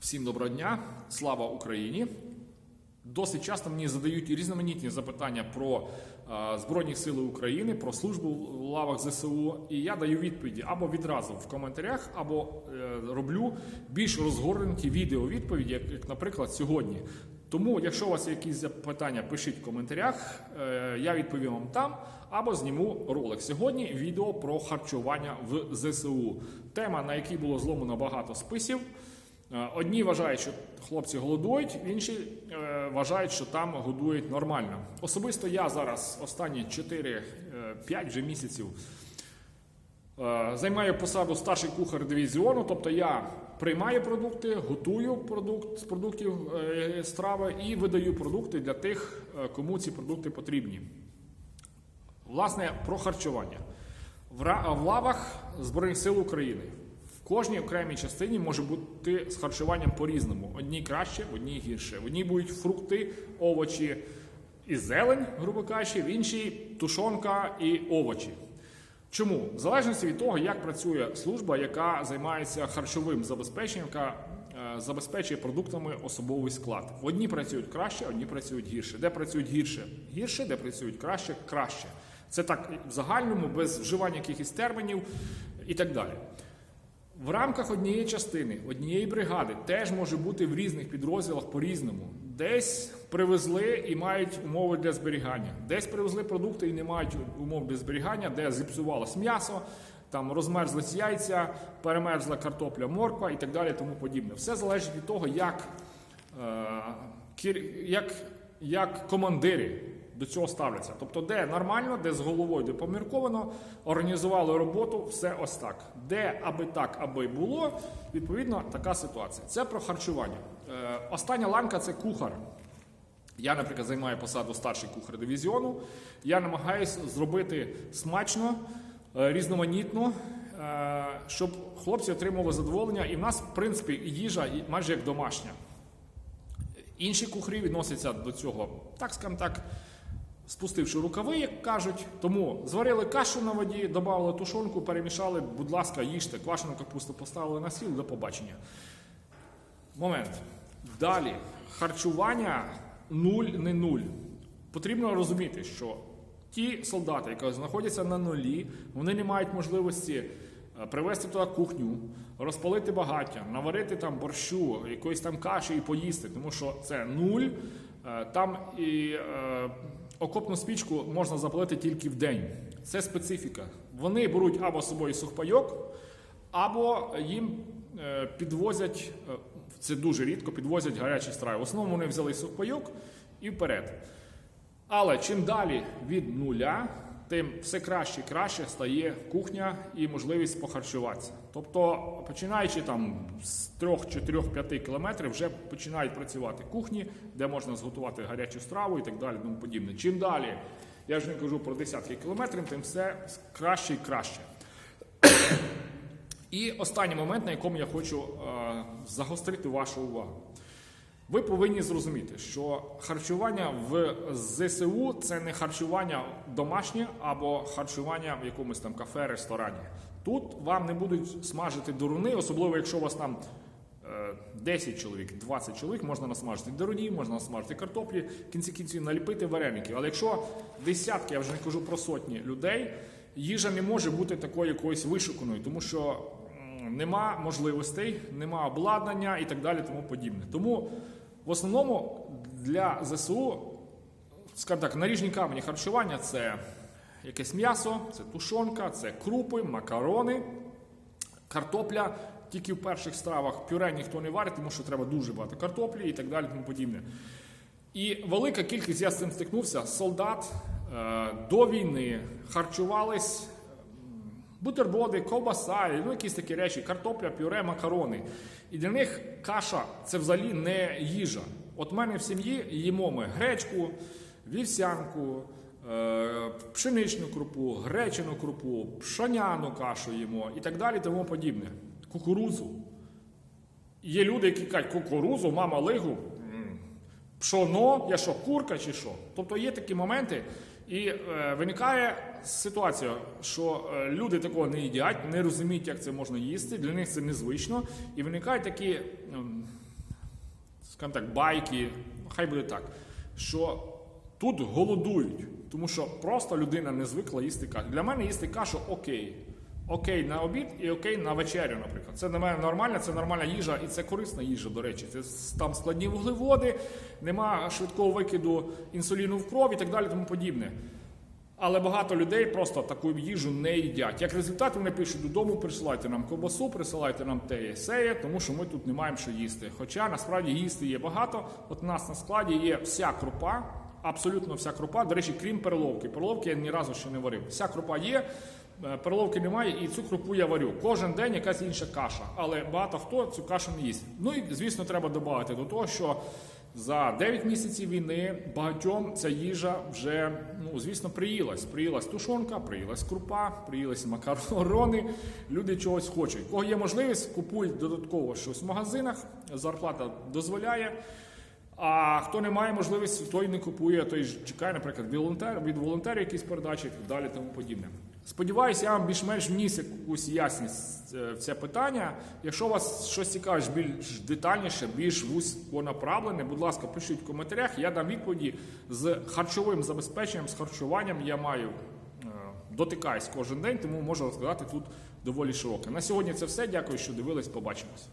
Всім доброго дня, слава Україні! Досить часто мені задають різноманітні запитання про е, Збройні Сили України, про службу в лавах ЗСУ, і я даю відповіді або відразу в коментарях, або е, роблю більш розгорнуті відео-відповіді, як, як, наприклад, сьогодні. Тому, якщо у вас є якісь запитання, пишіть в коментарях, е, я відповім вам там, або зніму ролик. Сьогодні відео про харчування в ЗСУ. Тема, на якій було зломано багато списів. Е, Одні вважають, що хлопці голодують, інші е, вважають, що там годують нормально. Особисто я зараз останні 4-5 вже місяців е, займаю посаду старший кухар дивізіону, тобто я приймаю продукти, готую продукт з продуктів е, страви і видаю продукти для тих, е, кому ці продукти потрібні. Власне, про харчування. В лавах Збройних сил України кожній окремій частині може бути з харчуванням по-різному. Одні краще, в одній гірше. В одній будуть фрукти, овочі і зелень, грубо кажучи, в іншій тушонка і овочі. Чому? В залежності від того, як працює служба, яка займається харчовим забезпеченням, яка е, забезпечує продуктами особовий склад. Одні працюють краще, одні працюють гірше. Де працюють гірше? Гірше, де працюють краще, краще. Це так в загальному, без вживання якихось термінів і так далі. В рамках однієї частини, однієї бригади теж може бути в різних підрозділах по-різному. Десь привезли і мають умови для зберігання, десь привезли продукти і не мають умов для зберігання, де зіпсувалось м'ясо, там розмерзлись яйця, перемерзла картопля, морква і так далі, тому подібне. Все залежить від того, як, е, як, як командири до цього ставляться. Тобто, де нормально, де з головою, де помірковано, організували роботу, все ось так. Де аби так, аби було, відповідно, така ситуація. Це про харчування. Е, остання ланка це кухар. Я, наприклад, займаю посаду старший кухар дивізіону. Я намагаюся зробити смачно, е, різноманітно, е, щоб хлопці отримували задоволення. І в нас, в принципі, їжа майже як домашня. Інші кухарі відносяться до цього, так скажімо так, спустивши рукави, як кажуть. Тому зварили кашу на воді, додали тушонку, перемішали, будь ласка, їжте, квашену капусту поставили на стіл, до побачення. Момент. Далі. Харчування нуль не нуль. Потрібно розуміти, що ті солдати, які знаходяться на нулі, вони не мають можливості е, привезти туди кухню, розпалити багаття, наварити там борщу, якоїсь там каші і поїсти, тому що це нуль. Е, Там і е, окопну спічку можна запалити тільки в день. Це специфіка. Вони беруть або з собою сухпайок, або їм е, підвозять, е, це дуже рідко, підвозять гарячі страви. В основному вони взяли сухпайок і вперед. Але чим далі від нуля, тим все краще і краще стає кухня і можливість похарчуватися. Тобто, починаючи там з 3, 4, 5 кілометрів, вже починають працювати кухні, де можна зготувати гарячу страву і так далі. Тому подібне. Чим далі, я вже не кажу про десятки кілометрів, тим все краще і краще. І останній момент, на якому я хочу е, загострити вашу увагу. Ви повинні зрозуміти, що харчування в ЗСУ це не харчування домашнє або харчування в якомусь там кафе, ресторані. Тут вам не будуть смажити дуруни, особливо якщо у вас там е, 10 чоловік, 20 чоловік, можна насмажити деруні, можна насмажити картоплі, в кінці кінців наліпити вареники. Але якщо десятки, я вже не кажу про сотні людей, їжа не може бути такою якоюсь вишуканою, тому що нема можливостей, нема обладнання і так далі, тому подібне. Тому в основному для ЗСУ, скажімо так, наріжні камені харчування це якесь м'ясо, це тушонка, це крупи, макарони, картопля. Тільки в перших стравах пюре ніхто не варить, тому що треба дуже багато картоплі і так далі, тому подібне. І велика кількість, я з цим стикнувся, солдат е, до війни харчувались бутерброди, ковбаса, ну якісь такі речі, картопля, пюре, макарони. І для них каша це взагалі не їжа. От в мене в сім'ї їмо ми гречку, вівсянку, е, пшеничну крупу, гречину крупу, пшоняну кашу їмо і так далі, тому подібне. Кукурудзу. Є люди, які кажуть, кукурузу, мама лигу, пшоно, я що, курка чи що? Тобто є такі моменти, і е, виникає ситуація, що е, люди такого не їдять, не розуміють, як це можна їсти, для них це незвично. І виникають такі е, скажімо так, байки, хай буде так, що тут голодують, тому що просто людина не звикла їсти кашу. Для мене їсти кашу окей. Окей на обід і окей на вечерю, наприклад. Це для мене нормально, це нормальна їжа і це корисна їжа, до речі. Це там складні вуглеводи, нема швидкого викиду інсуліну в кров і так далі, тому подібне. Але багато людей просто таку їжу не їдять. Як результат, вони пишуть додому, присилайте нам ковбасу, присилайте нам те сеє, тому що ми тут не маємо що їсти. Хоча насправді їсти є багато. От у нас на складі є вся крупа, абсолютно вся крупа. До речі, крім перловки. Перловки я ні разу ще не варив. Вся крупа є. е, Перловки немає, і цю крупу я варю. Кожен день якась інша каша, але багато хто цю кашу не їсть. Ну і звісно, треба додати до того, що за 9 місяців війни багатьом ця їжа вже, ну звісно, приїлась. Приїлась тушонка, приїлась крупа, приїлась макарони. Люди чогось хочуть. Кого є можливість, купують додатково щось в магазинах. Зарплата дозволяє. А хто не має можливості, той не купує, той чекає, наприклад, від волонтер, від волонтерів якісь передачі і так далі, тому подібне. Сподіваюся, я вам більш-менш вніс якусь ясність е, в це питання. Якщо вас щось цікавить більш детальніше, більш вузько направлене, будь ласка, пишіть в коментарях. Я дам відповіді з харчовим забезпеченням, з харчуванням. Я маю е, дотикаюсь кожен день, тому можу розказати тут доволі широко. На сьогодні це все. Дякую, що дивились. Побачимось.